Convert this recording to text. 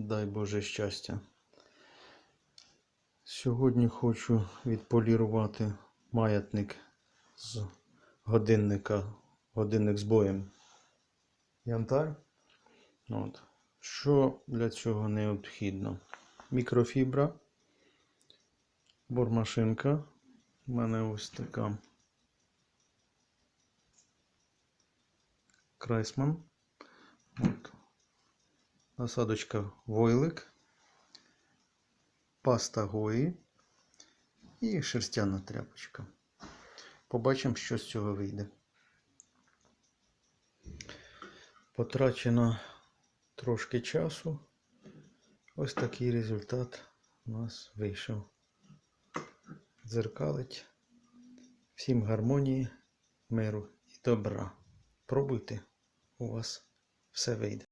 Дай Боже щастя. Сьогодні хочу відполірувати маятник з годинника, годинник з боєм. Янтар. От. Що для цього необхідно? Мікрофібра, бормашинка. У мене ось така. Крайсман. От. Насадочка войлик, паста гої і шерстяна тряпочка. Побачимо, що з цього вийде. Потрачено трошки часу. Ось такий результат у нас вийшов. Дзеркалить. Всім гармонії, миру і добра. Пробуйте, у вас все вийде.